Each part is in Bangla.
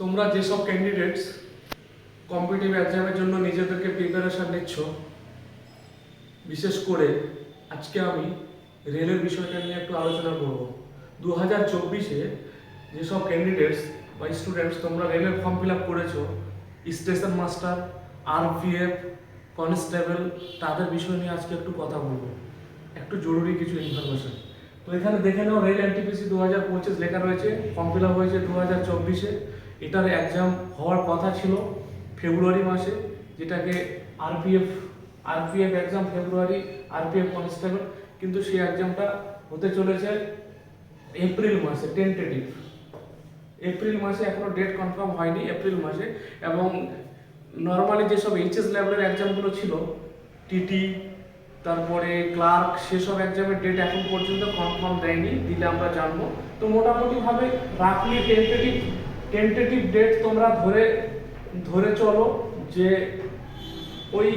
তোমরা যেসব ক্যান্ডিডেটস কম্পিটিটিভ এক্সামের জন্য নিজেদেরকে প্রিপারেশন নিচ্ছ, বিশেষ করে আজকে আমি রেলের বিষয়টা নিয়ে একটু আলোচনা করব। দু হাজার চব্বিশে যেসব ক্যান্ডিডেটস বা স্টুডেন্টস তোমরা রেলের ফর্ম ফিল আপ করেছ স্টেশন মাস্টার আরপিএফ কনস্টেবল তাদের বিষয় নিয়ে আজকে একটু কথা বলব। একটু জরুরি কিছু ইনফরমেশন তো এখানে দেখে নাও রেল এনটিপিসি দু হাজার পঁচিশ লেখা রয়েছে ফর্ম ফিল আপ হয়েছে দু হাজার চব্বিশে। এটার এক্সাম হওয়ার কথা ছিল ফেব্রুয়ারি মাসে, যেটাকে RPF RPF exam February RPF constable কিন্তু সেই এক্সামটা হতে চলেছে এপ্রিল মাসে টেন্টেটিভ এপ্রিল মাসে এখনও ডেট কনফার্ম হয়নি, এপ্রিল মাসে। এবং নর্মালি যেসব এইচএস লেভেলের এক্সামগুলো ছিল টিটি তারপরে ক্লার্ক সেসব এক্সামের ডেট এখন পর্যন্ত কনফার্ম দেয়নি, দিলে আমরা জানব। তো মোটামুটিভাবে রাফলি টেন্টেটিভ টেন্টেটিভ ডেট তোমরা ধরে ধরে চলো যে ওই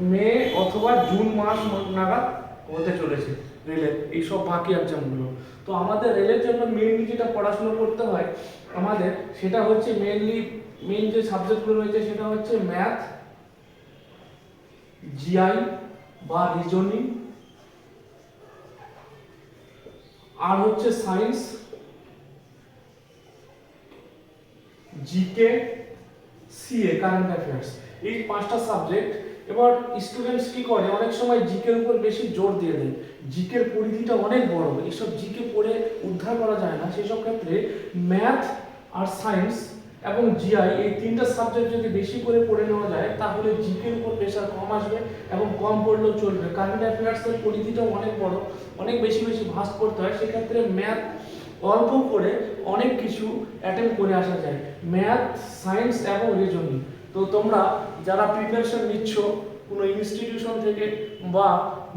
মে অথবা জুন মাস নাগাদ হতে চলেছে রেলের এইসব বাকি এক্সামগুলো তো আমাদের রেলের জন্য মেনলি যেটা পড়াশোনা করতে হয় আমাদের, সেটা হচ্ছে মেনলি মেন যে সাবজেক্টগুলো রয়েছে সেটা হচ্ছে ম্যাথ জিআই বা রিজনিং আর হচ্ছে science GK CA current affairs এই পাঁচটা সাবজেক্ট এবার স্টুডেন্টস কি করে? অনেক সময় জিকের উপর বেশি জোর দিয়ে দেয়। জিকের পরিধিটা অনেক বড়। এইসব জিকে পড়ে উদ্ধার করা যায় না। সেসব ক্ষেত্রে ম্যাথ আর সায়েন্স এবং জিআই এই তিনটা সাবজেক্ট যদি বেশি করে পড়ে নেওয়া যায়, তাহলে জিকের উপর প্রেশার কম আসবে এবং কম পড়লেও চলবে। কারেন্ট অ্যাফেয়ার্সের পরিধিটাও অনেক বড়। অনেক বেশি বেশি ভাস করতে হয়। সেক্ষেত্রে ম্যাথ অল্প করে অনেক কিছু অ্যাটেম্প করে আসা যায়। ম্যাথ সায়েন্স এবং রিজনিং তো তোমরা যারা প্রিপারেশন নিচ্ছ, কোনো ইনস্টিটিউশন থেকে বা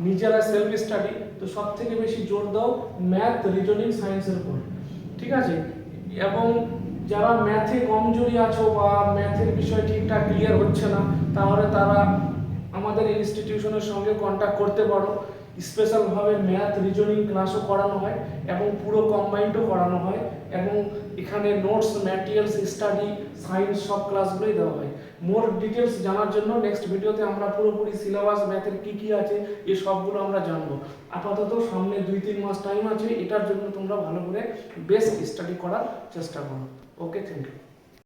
নিজেরা সেলফ স্টাডি তো সব থেকে বেশি জোর দাও ম্যাথ রিজনিং সায়েন্সের উপর। ঠিক আছে? এবং যারা ম্যাথে কমজোরি আছো বা ম্যাথের বিষয় ঠিকঠাক ক্লিয়ার হচ্ছে না, তাহলে তারা আমাদের ইনস্টিটিউশনের সঙ্গে কন্ট্যাক্ট করতে পারো। স্পেশালভাবে ম্যাথ রিজনিং ক্লাসও করানো হয় এবং পুরো কম্বাইন্ডও করানো হয় এবং এখানে নোটস ম্যাটেরিয়ালস স্টাডি সায়েন্স সব ক্লাসগুলোই দেওয়া হয়। মোর ডিটেলস জানার জন্য নেক্সট ভিডিওতে আমরা পুরোপুরি সিলেবাস ম্যাথের কি কি আছে এই সবগুলো আমরা জানব। আপাতত সামনে দুই তিন মাস টাইম আছে, এটার জন্য তোমরা ভালো করে বেস্ট স্টাডি করার চেষ্টা করো। Okay thank you